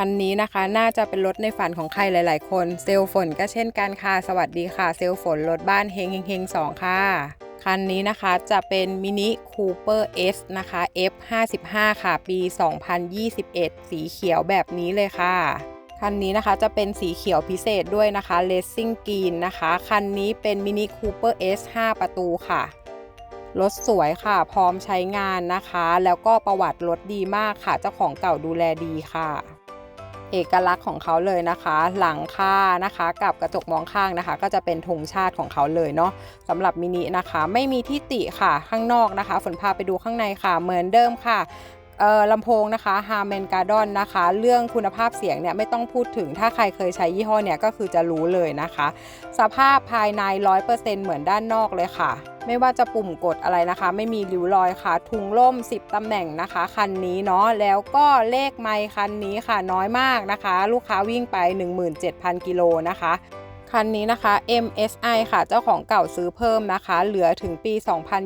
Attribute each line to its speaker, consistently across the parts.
Speaker 1: คันนี้นะคะ น่าจะเป็นรถในฝันของใครหลาย ๆ คน เซลฝนก็เช่นกันค่ะ สวัสดีค่ะ เซลลฝนรถบ้านเฮงเฮงเฮงสองค่ะคันนี้นะคะจะเป็นมินิคูเปอร์ S นะคะ F55 ค่ะ ปี 2021 สีเขียวแบบนี้เลยค่ะ คันนี้นะคะจะเป็นสีเขียวพิเศษด้วยนะคะ Racing Green นะคะ คันนี้เป็นมินิคูเปอร์ S 5 ประตูค่ะ รถสวยค่ะ พร้อมใช้งานนะคะ แล้วก็ประวัติรถดีมากค่ะ เจ้าของเก่าดูแลดีค่ะ เอกลักษณ์ของเขาเลยนะคะ หลังคานะคะ กับกระจกมองข้างนะคะ ก็จะเป็นธงชาติของเขาเลยเนาะสำหรับมินินะคะ ไม่มีที่ติค่ะข้างนอกนะคะฝนพาไปดูข้างในค่ะ เหมือนเดิมค่ะ ลำโพงนะคะ h a r m a n Gardon นะคะ เรื่องคุณภาพเสียงเนี่ยไม่ต้องพูดถึงถ้าใครเคยใช้ยี่ห้อเนี่ยก็คือจะรู้เลยนะคะ สภาพภายใน 100%เหมือนด้านนอกเลยค่ะ ไม่ว่าจะปุ่มกดอะไรนะคะ ไม่มีริ้วรอยค่ะถุงล่ม 10 ตำแหน่งนะคะ คันนี้เนาะแล้วก็เลขไมค์คันนี้ค่ะน้อยมากนะคะ ลูกค้าวิ่งไป 17,000 กิโลนะคะคันนี้นะคะ MSI ค่ะ เจ้าของเก่าซื้อเพิ่มนะคะ เหลือถึงปี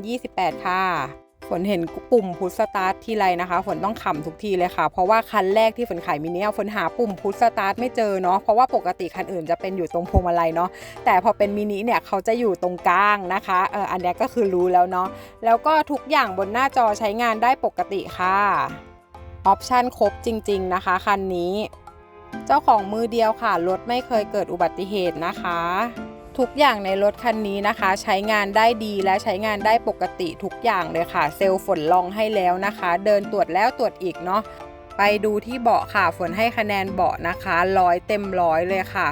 Speaker 1: 2028 ค่ะ ฝนเห็นปุ่มพุทสตาร์ททีไรนะคะ ฝนต้องขำทุกทีเลยค่ะ เพราะว่าคันแรกที่ฝนขายมินิฝนหาปุ่มพุทสตาร์ทไม่เจอเนาะ เพราะว่าปกติคันอื่นจะเป็นอยู่ตรงพวงมาลัยเนาะ แต่พอเป็นมินิเนี่ยเขาจะอยู่ตรงกลางนะคะ เอออันนี้ก็คือรู้แล้วเนาะ แล้วก็ทุกอย่างบนหน้าจอใช้งานได้ปกติค่ะ ออปชันครบจริง ๆ นะคะคันนี้ เจ้าของมือเดียวค่ะ รถไม่เคยเกิดอุบัติเหตุนะคะ ทุกอย่างในรถคันนี้นะคะ ใช้งานได้ดีและใช้งานได้ปกติทุกอย่างเลยค่ะ เซลล์ฝนลองให้แล้วนะคะ เดินตรวจแล้วตรวจอีกเนาะไปดูที่เบาะค่ะฝนให้คะแนนเบาะนะคะร้อยเต็มร้อยเลยค่ะ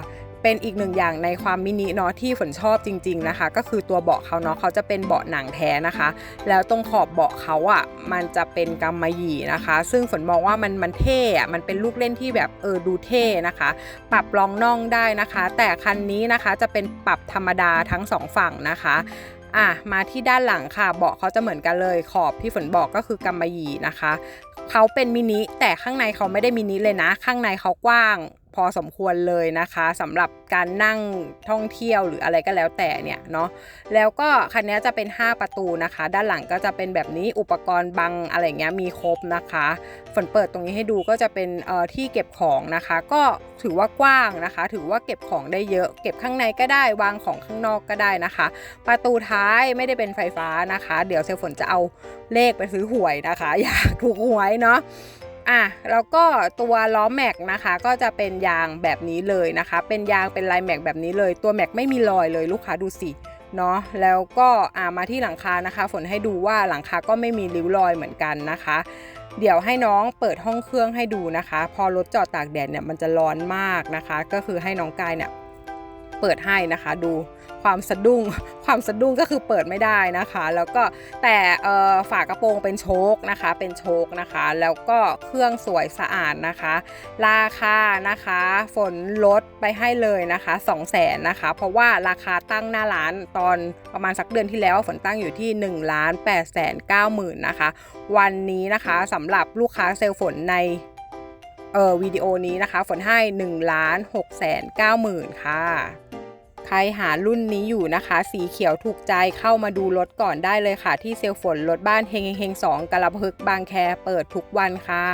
Speaker 1: เป็นอีกหนึ่งอย่างในความมินิเนาะที่ฝนชอบจริง ๆนะคะ ก็คือตัวเบาะเขาเนาะเขาจะเป็นเบาะหนังแท้นะคะ แล้วตรงขอบเบาะเขาอะ่ะมันจะเป็นกำมะหยี่นะคะ ซึ่งฝนมองว่ามันมันเท่อะมันเป็นลูกเล่นที่แบบเออดูเท่นะคะ ปรับรองน่องได้นะคะ แต่คันนี้นะคะจะเป็นปรับธรรมดาทั้งสองฝั่งนะคะอะมาที่ด้านหลังค่ะ เบาะเขาจะเหมือนกันเลย ขอบที่ฝนบอกก็คือกำมะหยี่นะคะเขาเป็นมินิแต่ข้างในเขาไม่ได้มินิเลยนะ ข้างในเขากว้าง พอสมควรเลยนะคะสำหรับการนั่งท่องเที่ยวหรืออะไรก็แล้วแต่เนี่ยเนาะแล้วก็คันนี้จะเป็น 5 ประตูนะคะ ด้านหลังก็จะเป็นแบบนี้อุปกรณ์บังอะไรเงี้ยมีครบนะคะฝนเปิดตรงนี้ให้ดูก็จะเป็นเอ่อที่เก็บของนะคะ ก็ถือว่ากว้างนะคะ ถือว่าเก็บของได้เยอะ เก็บข้างในก็ได้วางของข้างนอกก็ได้นะคะ ประตูท้ายไม่ได้เป็นไฟฟ้านะคะ เดี๋ยวเซลฝนจะเอาเลขไปซื้อหวยนะคะ อยากถูกหวยเนาะ อะแล้วก็ตัวล้อแม็กนะคะ ก็จะเป็นยางแบบนี้เลยนะคะ เป็นยางเป็นลายแม็กแบบนี้เลย ตัวแม็กไม่มีรอยเลยลูกค้าดูสิเนาะแล้วก็อ่ามาที่หลังคานะคะ ฝนให้ดูว่าหลังคาก็ไม่มีริ้วรอยเหมือนกันนะคะ เดี๋ยวให้น้องเปิดห้องเครื่องให้ดูนะคะ พอรถจอดตากแดดเนี่ยมันจะร้อนมากนะคะ ก็คือให้น้องกายเนี่ย เปิดให้นะคะดูความสะดุ้งความสะดุ้งก็คือเปิดไม่ได้นะคะ แล้วก็แต่ฝากระโปรงเป็นโชคนะคะ เป็นโชคนะคะ แล้วก็เครื่องสวยสะอาดนะคะ ราคานะคะ ฝนลดไปให้เลยนะคะ2 0 0แสนนะคะ เพราะว่าราคาตั้งหน้าร้านตอนประมาณสักเดือนที่แล้วฝนตั้งอยู่ที่1ล้าน8แสน9หมื่นนะคะ วันนี้นะคะสำหรับลูกค้าเซลล์ฝนในเอ่อวิดีโอนี้นะคะ ฝนให้1ล้าน6แสน9หมื่นค่ะ ใครหารุ่นนี้อยู่นะคะ สีเขียวถูกใจเข้ามาดูรถก่อนได้เลยค่ะ ที่เซลฝนรถบ้านเฮงเฮงสองกระพึกบางแคเปิดทุกวันค่ะ